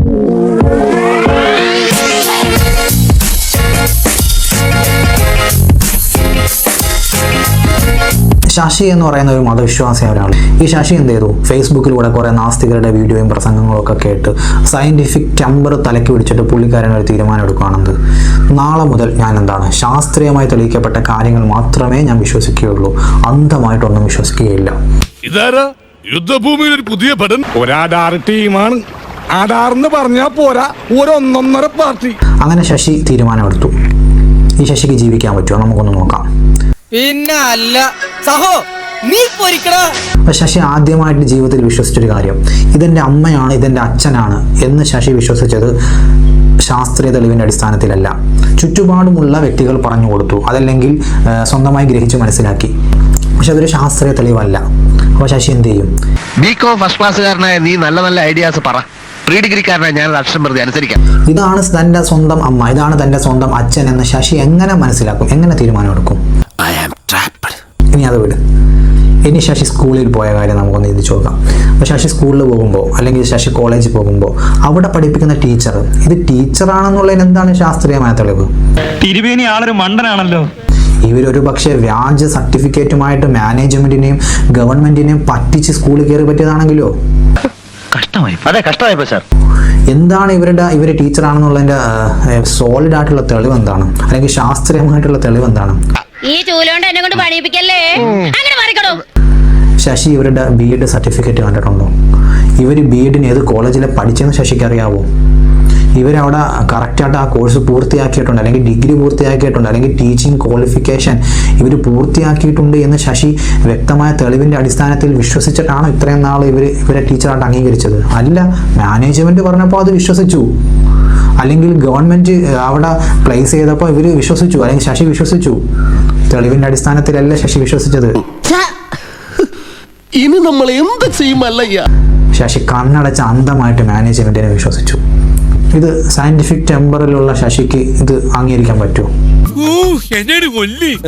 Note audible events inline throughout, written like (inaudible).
ശശി എന്ന് പറയുന്ന ഒരു മതവിശ്വാസി ഒരാൾ ഈ ശശി എന്ത് ചെയ്തു? ഫേസ്ബുക്കിലൂടെ കുറേ നാസ്തികരുടെ വീഡിയോയും പ്രസംഗങ്ങളും ഒക്കെ കേട്ട് സയന്റിഫിക് ടെമ്പർ തലയ്ക്ക് പിടിച്ചിട്ട് പുള്ളിക്കാരൻ ഒരു തീരുമാനം എടുക്കുകയാണെന്ന്. നാളെ മുതൽ ഞാൻ എന്താണ്? ശാസ്ത്രീയമായി തെളിയിക്കപ്പെട്ട കാര്യങ്ങൾ മാത്രമേ ഞാൻ വിശ്വസിക്കുകയുള്ളൂ. അന്ധമായിട്ടൊന്നും വിശ്വസിക്കുകയില്ല. ഇതാരാ? യുദ്ധഭൂമിയിൽ ഒരു പുതിയ പടൻ ഒരാടാറ് ടീമാണ്. ആടാറെന്ന് പറഞ്ഞാൽ പോരാ. ഒന്നൊന്നര പാർട്ടി. അങ്ങനെ ശശി തീരുമാനമെടുത്തു. ഈ ശശിക്ക് ജീവിക്കാൻ പറ്റുമോ? നമുക്കൊന്ന് നോക്കാം. പിന്നെ അല്ല. സഹോ നീ ശശി ആദ്യമായിട്ട് ജീവിതത്തിൽ വിശ്വസിച്ചൊരു കാര്യം. ഇതെന്റെ അമ്മയാണ് ഇതെന്റെ അച്ഛനാണ് എന്ന് ശശി വിശ്വസിച്ചത് ശാസ്ത്രീയ തെളിവിന്റെ അടിസ്ഥാനത്തിലല്ല. ചുറ്റുപാടുമുള്ള വ്യക്തികൾ പറഞ്ഞു കൊടുത്തു. അതല്ലെങ്കിൽ സ്വന്തമായി ഗ്രഹിച്ച് മനസ്സിലാക്കി. പക്ഷെ അതൊരു ശാസ്ത്രീയ തെളിവല്ല. അപ്പോൾ ശശി എന്ത് ചെയ്യും? ബികോം ഫസ്റ്റ് ക്ലാസ്സുകാരനായ നീ നല്ല നല്ല ഐഡിയാസ് പറ. പ്രീ ഡിഗ്രിക്കാരനായ ഞാൻ അക്ഷരം പ്രതി അനുസരിക്കാം. ഇതാണ് തന്റെ സ്വന്തം അമ്മ ഇതാണ് തന്റെ സ്വന്തം അച്ഛൻ എന്ന ശശി എങ്ങനെ മനസ്സിലാക്കും എങ്ങനെ തീരുമാനമെടുക്കും? ഇനി അത് വിട്. ഇനി ശശി സ്കൂളിൽ പോയ കാര്യം നമുക്കൊന്ന് ഇത് നോക്കാം അപ്പോൾ ശശി സ്കൂളിൽ പോകുമ്പോൾ അല്ലെങ്കിൽ ശശി കോളേജിൽ പോകുമ്പോൾ അവിടെ പഠിപ്പിക്കുന്ന ടീച്ചർ ഇത് ടീച്ചറാണെന്നുള്ളതിന് എന്താണ് ശാസ്ത്രീയമായ തെളിവ്? തിരുവേനി ആളൊരു മണ്ടനാണല്ലോ. ഇവരൊരു പക്ഷേ വ്യാജ സർട്ടിഫിക്കറ്റുമായിട്ട് മാനേജ്മെന്റിനെയും ഗവൺമെന്റിനെയും പറ്റിച്ച് സ്കൂളിൽ കയറി പറ്റിയതാണെങ്കിലോ? കഷ്ടമായി അതെ കഷ്ടമായിപ്പോ സാർ. എന്താണ് ഇവരുടെ ഇവർ ടീച്ചറാണെന്നുള്ളതിന്റെ സോളിഡ് ആയിട്ടുള്ള തെളിവ് എന്താണ്? അല്ലെങ്കിൽ ശാസ്ത്രീയമായിട്ടുള്ള തെളിവ് എന്താണ്? ഈ ചൂലോണ്ട് എന്നെ കൊണ്ട് പണിയിപ്പിക്കല്ലേ? അങ്ങനെ ശശി ഇവരുടെ ബി എഡ് സർട്ടിഫിക്കറ്റ് കണ്ടിട്ടുണ്ടോ? ഇവർ ബി എഡിന് ഏത് കോളേജിലെ പഠിച്ചെന്ന് ശശിക്ക് അറിയാവോ ഇവരവിടെ കറക്റ്റായിട്ട് ആ കോഴ്സ് പൂർത്തിയാക്കിയിട്ടുണ്ട്. അല്ലെങ്കിൽ ഡിഗ്രി പൂർത്തിയാക്കിയിട്ടുണ്ട്. അല്ലെങ്കിൽ ടീച്ചിങ് ക്വാളിഫിക്കേഷൻ ഇവർ പൂർത്തിയാക്കിയിട്ടുണ്ട് എന്ന് ശശി വ്യക്തമായ തെളിവിന്റെ അടിസ്ഥാനത്തിൽ വിശ്വസിച്ചിട്ടാണ് ഇത്രയും നാൾ ഇവർ ഇവരെ ടീച്ചറായിട്ട് അംഗീകരിച്ചത്. അല്ല മാനേജ്മെന്റ് പറഞ്ഞപ്പോൾ അത് വിശ്വസിച്ചു. അല്ലെങ്കിൽ ഗവൺമെന്റ് അവിടെ പ്ലേസ് ചെയ്തപ്പോൾ ഇവർ വിശ്വസിച്ചു. അല്ലെങ്കിൽ ശശി വിശ്വസിച്ചു. തെളിവിന്റെ അടിസ്ഥാനത്തിലല്ല ശശി വിശ്വസിച്ചത്? ഇനി നമ്മൾ എന്ത് ചെയ്യുമല്ലയ്യ? ശശി കണ്ണടച്ച അന്ധമായിട്ട് മാനേജ്മെന്റിനെ വിശ്വസിച്ചു. ഇത് സയന്റിഫിക് ടെമ്പറിലുള്ള ശശിക്ക് ഇത് അംഗീകരിക്കാൻ പറ്റുമോ?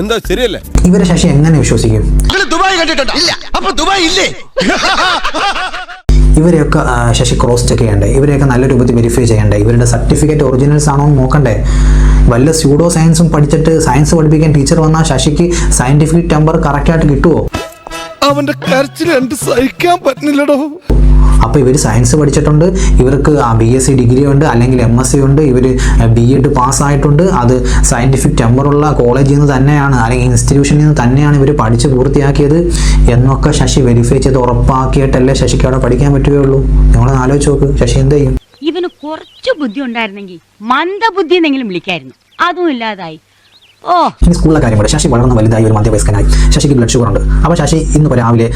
എന്താ ശരിയല്ലേ? ഇവരെ ശശി എങ്ങനെ വിശ്വസിക്കും? ദുബായ് കണ്ടിട്ടുണ്ടോ. ഇല്ല അപ്പൊ ദുബായ് ഇല്ലേ? (laughs) ഇവരെയൊക്കെ ശശി ക്രോസ് ചെക്ക് ചെയ്യണ്ടേ? ഇവരെയൊക്കെ നല്ല രൂപത്തിൽ വെരിഫൈ ചെയ്യണ്ടേ? ഇവരുടെ സർട്ടിഫിക്കറ്റ് ഒറിജിനൽസ് ആണോ എന്ന് നോക്കണ്ടേ? വല്ല സ്യൂഡോ സയൻസും പഠിച്ചിട്ട് സയൻസ് പഠിപ്പിക്കാൻ ടീച്ചർ വന്നാൽ ശശിക്ക് സയന്റിഫിക് ടെമ്പർ കറക്റ്റായിട്ട് കിട്ടുമോ അവന്റെ കരച്ചിൽ രണ്ട് സഹിക്കാൻ പറ്റുന്നില്ലടോ. അപ്പോൾ ഇവർ സയൻസ് പഠിച്ചിട്ടുണ്ട് ഇവർക്ക് ബി എസ് സി ഡിഗ്രി ഉണ്ട് അല്ലെങ്കിൽ എം എസ് സി ഉണ്ട് ഇവർ ബി എഡ് പാസ്സായിട്ടുണ്ട് അത് സയന്റിഫിക് ടെമ്പറുള്ള കോളേജിൽ നിന്ന് തന്നെയാണ് അല്ലെങ്കിൽ ഇൻസ്റ്റിറ്റ്യൂഷനിൽ നിന്ന് തന്നെയാണ് ഇവർ പഠിച്ച് പൂർത്തിയാക്കിയത് എന്നൊക്കെ ശശി വെരിഫൈ ചെയ്ത് ഉറപ്പാക്കിയിട്ടല്ലേ ശശിക്ക് അവിടെ പഠിക്കാൻ പറ്റുകയുള്ളൂ. നിങ്ങൾ ആലോചിച്ച് നോക്ക് ശശി എന്ത് ചെയ്യും? ഇവന് കുറച്ച് ബുദ്ധി ഉണ്ടായിരുന്നെങ്കിൽ മന്ദബുദ്ധി എന്നെങ്കിലും വിളിക്കായിരുന്നു. അതും ഇല്ലാതായി. ഇനി സ്കൂളിലെ കാര്യം കൂടെ. ശശി വളർന്ന് വലുതായി ഒരു മധ്യവയസ്കനായി. ശശിക്ക് ബ്ലഡ് ഷുഗർ ഉണ്ട്. അപ്പോൾ ശശി ഇന്ന് രാവിലെ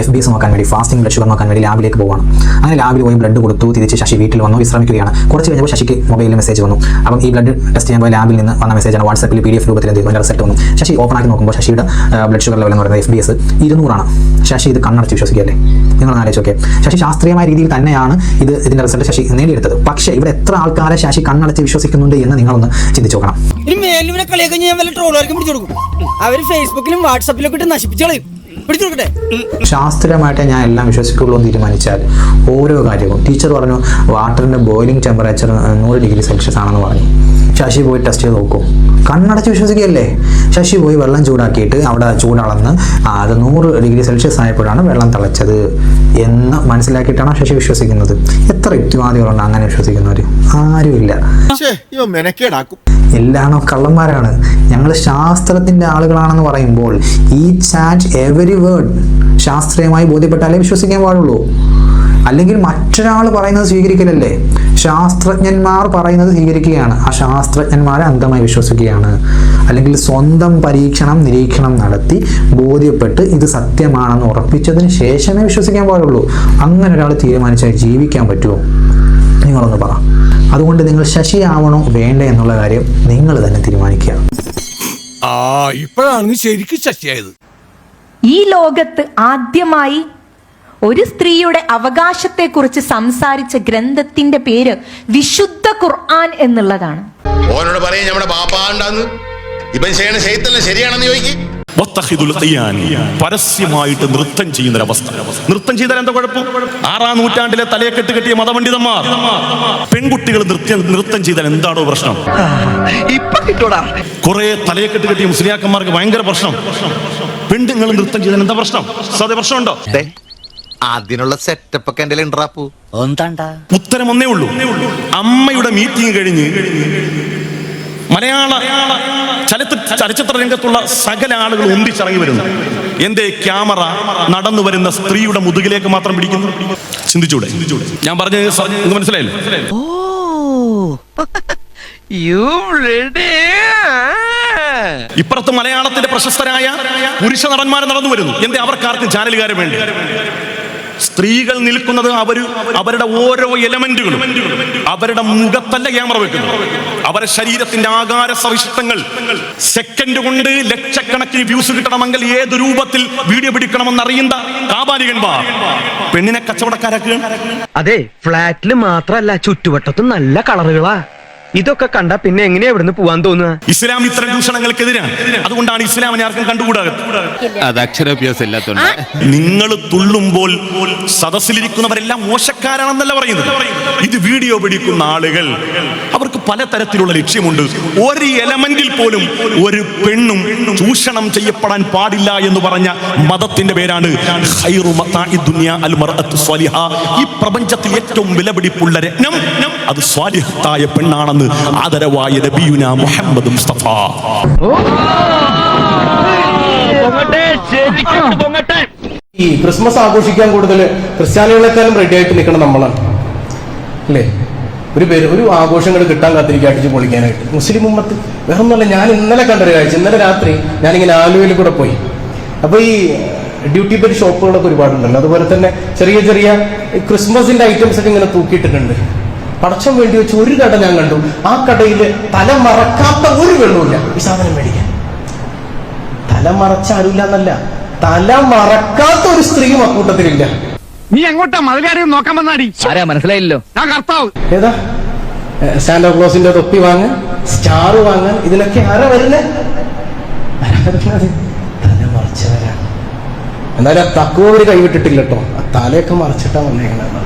എഫ് ബി എസ് നോക്കാൻ വേണ്ടി ഫാസ്റ്റിംഗ് ബ്ലഡ് ഷുഗർ നോക്കാൻ വേണ്ടി ലാബിലേക്ക് പോവാണ്. അങ്ങനെ ലാബിൽ പോയി ബ്ലഡ് കൊടുത്തു തിരിച്ച് ശശി വീട്ടിൽ വന്നു വിശ്രമിക്കുകയാണ്. കുറച്ച് കഴിഞ്ഞപ്പോൾ ശശിക്ക് മൊബൈലിൽ മെസ്സേജ് വന്നു. അപ്പം ഈ ബ്ലഡ് ടെസ്റ്റ് ചെയ്യാൻ പോയ ലാബിൽ നിന്ന് വന്ന മെസ്സേജാണ് വാട്സപ്പിൽ പി ഡി എഫ് രൂപത്തിൽ എന്തെങ്കിലും റിസൾട്ട് വന്നു. ശശി ഓപ്പൺ ആക്കി നോക്കുമ്പോൾ ശശിയുടെ ബ്ലഡ് ഷുഗർ ലെവൽ എന്ന് പറയുന്നത് എഫ് ബി എസ് ഇരുന്നൂറാണ്. ശശി ഇത് കണ്ണടച്ച് വിശ്വസിക്കുകയല്ലേ? നിങ്ങൾ ആലോചിച്ച് നോക്കിയേ. ശശി ശാസ്ത്രീയമായ രീതിയിൽ തന്നെയാണ് ഇത് ഇതിന്റെ റിസൾട്ട് ശശി നേടിയെടുത്തത്. പക്ഷേ ഇവിടെ എത്ര ആൾക്കാരെ ശശി കണ്ണടച്ച് വിശ്വസിക്കുന്നുണ്ട് എന്ന് നിങ്ങളൊന്ന് ചിന്തിച്ചു നോക്കണം. ഞാൻ വല്ല ട്രോളുകാർക്കും പിടിച്ചു കൊടുക്കും. അവർ ഫേസ്ബുക്കിലും വാട്സപ്പിലും ഒക്കെ ഇട്ട് നശിപ്പിച്ചു കളയും. ശാസ്ത്രീയമായിട്ട് ഞാൻ എല്ലാം വിശ്വസിക്കുള്ളൂ എന്ന് തീരുമാനിച്ചാൽ ഓരോ കാര്യവും. ടീച്ചർ പറഞ്ഞു വാട്ടറിന്റെ ബോയിലിംഗ് ടെമ്പറേച്ചർ നൂറ് ഡിഗ്രി സെൽഷ്യസ് ആണെന്ന് പറഞ്ഞു. ശശി പോയി ടെസ്റ്റ് ചെയ്ത് നോക്കും. കണ്ണടച്ച് വിശ്വസിക്കുകയല്ലേ? ശശി പോയി വെള്ളം ചൂടാക്കിയിട്ട് അവിടെ ചൂടളന്ന് ആ, അത് നൂറ് ഡിഗ്രി സെൽഷ്യസ് ആയപ്പോഴാണ് വെള്ളം തിളച്ചത് എന്ന് മനസ്സിലാക്കിയിട്ടാണ് ശശി വിശ്വസിക്കുന്നത്? എത്ര യുക്തിവാദികളുണ്ട് അങ്ങനെ വിശ്വസിക്കുന്നവർ ആരുമില്ല. എല്ലാണോ കള്ളന്മാരാണ്? ഞങ്ങൾ ശാസ്ത്രത്തിന്റെ ആളുകളാണെന്ന് പറയുമ്പോൾ ഈ ചാറ്റ് എവരി വേർഡ് ശാസ്ത്രീയമായി ബോധ്യപ്പെട്ടാലേ വിശ്വസിക്കാൻ പാടുള്ളൂ. അല്ലെങ്കിൽ മറ്റൊരാൾ പറയുന്നത് സ്വീകരിക്കലല്ലേ? ശാസ്ത്രജ്ഞന്മാർ പറയുന്നത് സ്വീകരിക്കുകയാണ്. ആ ശാസ്ത്രജ്ഞന്മാരെ അന്ധമായി വിശ്വസിക്കുകയാണ്. അല്ലെങ്കിൽ സ്വന്തം പരീക്ഷണം നിരീക്ഷണം നടത്തി ബോധ്യപ്പെട്ട് ഇത് സത്യമാണെന്ന് ഉറപ്പിച്ചതിന് ശേഷമേ വിശ്വസിക്കാൻ പാടുള്ളൂ. അങ്ങനെ ഒരാൾ തീരുമാനിച്ചാൽ ജീവിക്കാൻ പറ്റുമോ? നിങ്ങളൊന്ന് പറ. അതുകൊണ്ട് നിങ്ങൾ ശശി ആവണോ വേണ്ട എന്നുള്ള കാര്യം നിങ്ങൾ തന്നെ തീരുമാനിക്കുക. ആ ഇപ്പോഴാണ് നീ ശരിക്കും ശശിയായത്. ഈ ലോകത്ത് ആദ്യമായി ഒരു സ്ത്രീയുടെ അവകാശത്തെക്കുറിച്ച് സംസാരിച്ച ഗ്രന്ഥത്തിന്റെ പേര് വിശുദ്ധ ഖുർആൻ എന്നുള്ളതാണ്. ഓനോട് പറയും നമ്മുടെ ബാപ്പാണ്ടാന്ന് ഇവൻ ചെയ്യണ ശൈത്തല്ല ശരിയാണെന്ന് ചോദിക്കും. പരസ്യമായിട്ട് നൃത്തം ചെയ്യുന്ന അവസ്ഥ നൃത്തം ചെയ്താൽ എന്താ കുഴപ്പം? ആറാം നൂറ്റാണ്ടിലെ തലയെക്കെട്ട് കെട്ടിയ മതപണ്ഡിതന്മാർ. പെൺകുട്ടികൾ നൃത്യം നൃത്തം ചെയ്താൽ എന്താണോ പ്രശ്നം? കുറെ തലയെക്കെട്ട് കെട്ടിയ മുസ്ലിയാക്കന്മാർക്ക് ഭയങ്കര പ്രശ്നം. പെണ്ണുങ്ങൾ നൃത്തം ചെയ്താൽ എന്താ പ്രശ്നം? സാധ്യ പ്രശ്നമുണ്ടോ? അതിനുള്ള സെറ്റപ്പ് ഒക്കെ എന്റെ ഉണ്ടാപ്പു ഉത്തരം ഒന്നേ ഉള്ളൂ. അമ്മയുടെ മീറ്റിംഗ് കഴിഞ്ഞ് മലയാള ചലച്ചിത്ര ചലച്ചിത്ര രംഗത്തുള്ള സകല ആളുകൾ ഒന്നിച്ചിറങ്ങി വരുന്നു. എന്തേ ക്യാമറ നടന്നു വരുന്ന സ്ത്രീയുടെ മുതുകിലേക്ക് മാത്രം പിടിക്കുന്നു? ചിന്തിച്ചൂടെ? ഞാൻ പറഞ്ഞത് മനസ്സിലായില്ലേ? ഇപ്പുറത്ത് മലയാളത്തിന്റെ പ്രശസ്തരായ പുരുഷ നടന്മാർ നടന്നു വരുന്നു. എന്തേ അവർക്കാർക്കും ചാനലുകാരെ വേണ്ടി? സ്ത്രീകൾ നിൽക്കുന്നത് അവർ അവരുടെ ഓരോ എലമെന്റുകളും അവരുടെ മുഖത്തല്ല ക്യാമറ വെക്കുന്നു അവരുടെ ശരീരത്തിന്റെ ആകാര സവിശിഷ്ടങ്ങൾ സെക്കൻഡ് കൊണ്ട് ലക്ഷക്കണക്കിന് വ്യൂസ് കിട്ടണമെങ്കിൽ ഏത് രൂപത്തിൽ വീഡിയോ പിടിക്കണമെന്ന് അറിയുന്ന കാപാലികന്മാർ പെണ്ണിനെ കച്ചവടക്കാരാക്കുക അതെ ഫ്ലാറ്റിൽ മാത്രല്ല ചുറ്റുവട്ടത്തും നല്ല കളറുകളാ ഇതൊക്കെ കണ്ട പിന്നെ എങ്ങനെയാ ഇവിടുന്ന് പോവാൻ തോന്നുക? ഇസ്ലാം ഇത്തരം ദൂഷണങ്ങൾക്കെതിരാണ്. അതുകൊണ്ടാണ് ഇസ്ലാമിനെ ആർക്കും കണ്ടുകൂടാതെ അത് അക്ഷരാഭ്യാസം നിങ്ങൾ തുള്ളുമ്പോൾ സദസ്സിലിരിക്കുന്നവരെല്ലാം മോശക്കാരാണെന്നല്ല പറയുന്നത്. ഇത് വീഡിയോ പിടിക്കുന്ന ആളുകൾ. അവർക്ക് പലതരത്തിലുള്ള ലക്ഷ്യമുണ്ട്. ഒരു എലമെന്റിൽ പോലും ഒരു പെണ്ണും ചൂഷണം ചെയ്യപ്പെടാൻ പാടില്ല എന്ന് പറഞ്ഞ മതത്തിന്റെ പേരാണ് ഖൈറു മതാഇ ദുനിയ അൽ മർഅത്തു സ്വാലിഹ. ഈ പ്രപഞ്ചത്തിൽ ഏറ്റവും വിലപിടിപ്പുള്ള രത്നം അത് സ്വാലിഹത്തായ പെണ്ണാണെന്ന് ആദരവായ നബിയുന മുഹമ്മദ് മുസ്തഫ. ഈ ക്രിസ്മസ് ആഘോഷിക്കാൻ കൂടുതൽ ക്രിസ്ത്യാനികളെക്കാളും റെഡി ആയിട്ട് നിൽക്കണം നമ്മളാണ്. അല്ലേ? ഒരു പേര് ഒരു ആഘോഷങ്ങൾ കിട്ടാൻ കാത്തിരിക്കുക അടിച്ചു പൊളിക്കാനായിട്ട്. മുസ്ലിം ഉമ്മത്ത് വേറെ ഒന്നുമല്ല ഞാൻ ഇന്നലെ കണ്ടൊരു കാഴ്ച. ഇന്നലെ രാത്രി ഞാനിങ്ങനെ ആലുവയിൽ കൂടെ പോയി. അപ്പൊ ഈ ഡ്യൂട്ടി പേര് ഷോപ്പുകളൊക്കെ ഒരുപാടുണ്ടല്ലോ. അതുപോലെ തന്നെ ചെറിയ ചെറിയ ക്രിസ്മസിന്റെ ഐറ്റംസ് ഒക്കെ ഇങ്ങനെ തൂക്കിയിട്ടിട്ടുണ്ട്. പടക്കം വേണ്ടി വെച്ച് ഒരു കട ഞാൻ കണ്ടു. ആ കടയിൽ തല മറക്കാത്ത ഒരു വെള്ളമില്ല ഈ സാധനം മേടിക്കാൻ. തല മറച്ച ആരുമില്ല എന്നല്ല തല മറക്കാത്ത ഒരു സ്ത്രീയും അക്കൂട്ടത്തിലില്ല. നീ എങ്ങോട്ടാ മതിലാരെയും നോക്കാൻ വന്നാടി? ആരാ മനസ്സിലായില്ലോ ഞാൻ കർത്താവ്. ഏതാ? സാന്റോ ക്ലോസിന്റെ തൊപ്പി വാങ്ങ സ്റ്റാർ വാങ്ങ ഇതിനൊക്കെ ആരാ വരുന്നത്? തല മറച്ചവരാണ് എന്നാലും ആ കൈവിട്ടിട്ടില്ലട്ടോ. കൈവിട്ടിട്ടില്ല കേട്ടോ ആ തലയൊക്കെ മറച്ചിട്ടാ വന്നേക്കണത്.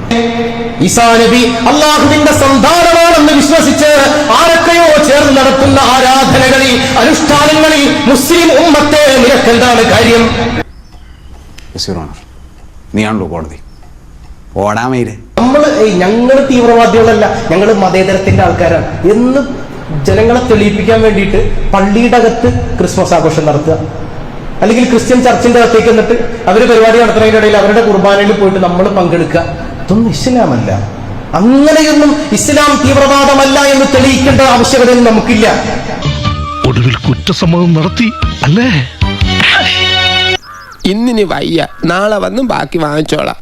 ഈസാ നബി അള്ളാഹുവിന്റെ സന്താനമാണെന്ന് വിശ്വസിച്ച് ആരൊക്കെയോ ചേർന്ന് നടത്തുന്ന ആരാധനകളിൽ അനുഷ്ഠാനങ്ങളിൽ മുസ്ലിം ഉമ്മത്തെ നിരക്കെന്താണ് കാര്യം? നീയാണല്ലോ കോടതി. ഓടാമയിലെ നമ്മൾ ഞങ്ങൾ തീവ്രവാദികളല്ല. ഞങ്ങൾ മതേതരത്തിന്റെ ആൾക്കാരാണ്. എന്ന് ജനങ്ങളെ തെളിയിപ്പിക്കാൻ വേണ്ടിയിട്ട് പള്ളിയുടെ അകത്ത് ക്രിസ്മസ് ആഘോഷം നടത്തുക. അല്ലെങ്കിൽ ക്രിസ്ത്യൻ ചർച്ചിന്റെ അകത്തേക്ക് എന്നിട്ട് അവർ പരിപാടി നടത്തുന്നതിനിടയിൽ അവരുടെ കുർബാനയിൽ പോയിട്ട് നമ്മൾ പങ്കെടുക്കുക. ഇതൊന്നും ഇസ്ലാമല്ല. അങ്ങനെയൊന്നും ഇസ്ലാം തീവ്രവാദമല്ല എന്ന് തെളിയിക്കേണ്ട ആവശ്യകതയൊന്നും നമുക്കില്ല. ഒടുവിൽ കുറ്റസമ്മതം നടത്തി അല്ലേ? ഇന്നിനി വയ്യ. നാളെ വന്നും ബാക്കി വാങ്ങിച്ചോളാം.